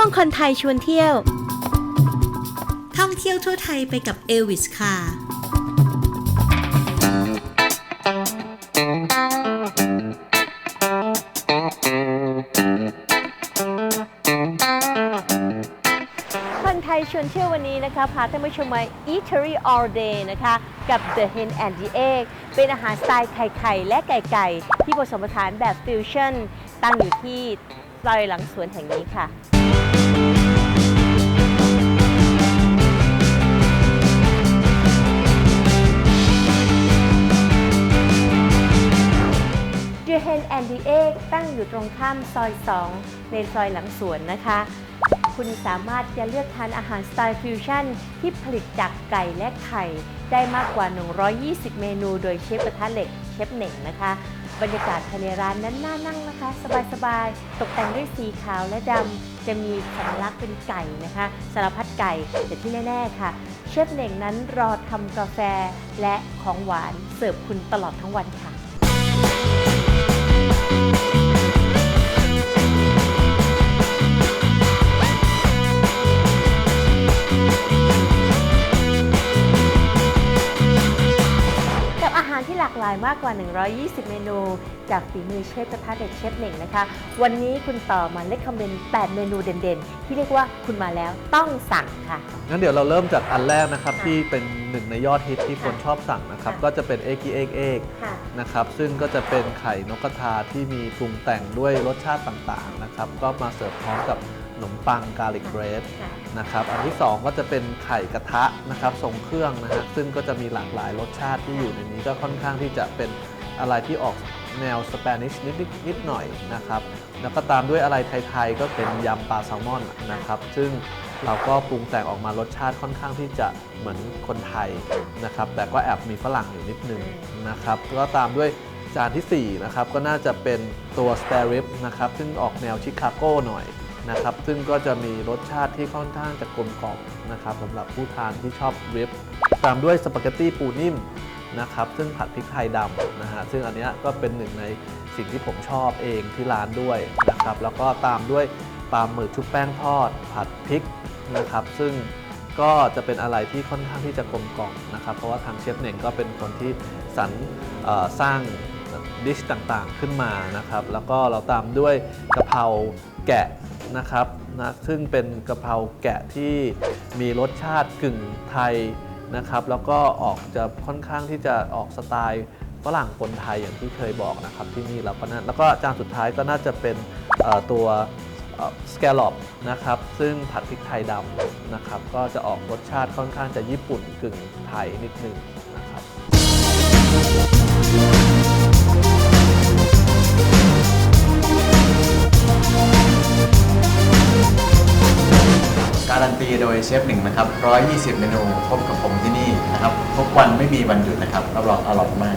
ช่วงคนไทยชวนเที่ยว ท่องเที่ยวทั่วไทยไปกับเอลวิสค่ะ คนไทยชวนเที่ยววันนี้นะคะพาท่านผู้ชมมา Eatery All Day นะคะ กับ The Hen and the Egg เป็นอาหารสไตล์ไข่ๆและไก่ๆที่ผสมผสานแบบฟิวชั่นตั้งอยู่ที่ซอยหลังสวนแห่งนี้ค่ะ ตั้งอยู่ตรงข้ามซอย 2 ในซอยหลังสวนนะคะ คุณสามารถจะเลือกทานอาหารสไตล์ฟิวชั่นที่ผลิตจากไก่และไข่ ได้มากกว่า 120 เมนูโดยเชฟกระทะเหล็กเชฟเหน่งนะคะ บรรยากาศภายในร้านนั้นน่านั่งนะคะ สบายๆ ตกแต่งด้วยสีขาวและดำจะมีสัญลักษณ์เป็นไก่นะคะสารพัดไก่แต่ที่แน่ๆค่ะเชฟเหน่งนั้นรอทำกาแฟและของหวานเสิร์ฟคุณตลอดทั้งวันค่ะารที่หลากหลายมากกว่า 120 เมนู จากฝีมือเชฟกระทะเด็ดเชฟเหน่งนะคะ วันนี้คุณต่อมาเล c กคอมเมนต์8เมนูเด่นๆ ที่เรียกว่าคุณมาแล้วต้องสั่งค่ะ งั้นเดี๋ยวเราเริ่มจากอันแรกนะครับค่ะที่เป็นหนึ่งในยอดฮิตที่คนชอบสั่งนะครับค่ะก็จะเป็นเอ็กกี้เอ็กเอ็กค่ะ นะครับ ซึ่งก็จะเป็นไข่นกกระทาที่มีปรุงแต่งด้วยรสชาติต่างๆนะครับ ก็มาเสิร์ฟพร้อมกับข นมปังกาลิกเบรดค่ะ นะครับ อันที่ 2 ก็จะเป็นไข่กระทะนะครับทรงเครื่องนะฮะซึ่งก็จะมีหลากหลายรสชาติที่อยู่ในนี้ก็ค่อนข้างที่จะเป็นอะไรที่ออกแนวสเปนิชนิดๆนิดหน่อยนะครับ แล้วก็ตามด้วยอะไรไทยๆก็เป็นยำปลาแซลมอนนะครับ ซึ่งเราก็ปรุงแต่งออกมารสชาติค่อนข้างที่จะเหมือนคนไทยนะครับ แต่ก็แอบมีฝรั่งอยู่นิดนึงนะครับก็ตามด้วยจานทีสี่4นะครับก็น่าจะเป็นตัวสเปริฟนะครับซึ่งออกแนวชิคาโก้หน่อย นะครับ ซึ่งก็จะมีรสชาติที่ค่อนข้างจะกลมกล่อมนะครับสำหรับผู้ทานที่ชอบริบตามด้วยสปาเกตตี้ปูนิ่มนะครับ ซึ่งผัดพริกไทยดำนะฮะ ซึ่งอันนี้ก็เป็นหนึ่งในสิ่งที่ผมชอบเองที่ร้านด้วยนะครับ แล้วก็ตามด้วยปลาหมึกชุบแป้งทอด ผัดพริกนะครับ ซึ่งก็จะเป็นอะไรที่ค่อนข้างที่จะกลมกล่อมนะครับ เพราะว่าทางเชฟเน่งก็เป็นคนที่สรรสร้างดิชต่างๆขึ้นมานะครับ แล้วก็เราตามด้วยกะเพราแกะ นะครับนะซึ่งเป็นกะเพราแกะที่มีรสชาติกึ่งไทยนะครับ แล้วก็ออกจะค่อนข้างที่จะออกสไตล์ฝรั่งปนไทยอย่างที่เคยบอกนะครับที่นี่แล้วก็น่าแล้วก็จานสุดท้ายก็น่าจะเป็นตัวสแกลลอปนะครับซึ่งผัดพริกไทยดำนะครับก็จะออกรสชาติค่อนข้างจะญี่ปุ่นกึ่งไทยนิดนึง การันตีโดยเชฟหนึ่งนะครับ 120 เมนูพบกับผมที่นี่นะครับ ทุกวันไม่มีวันหยุดนะครับ รับรองอร่อยมาก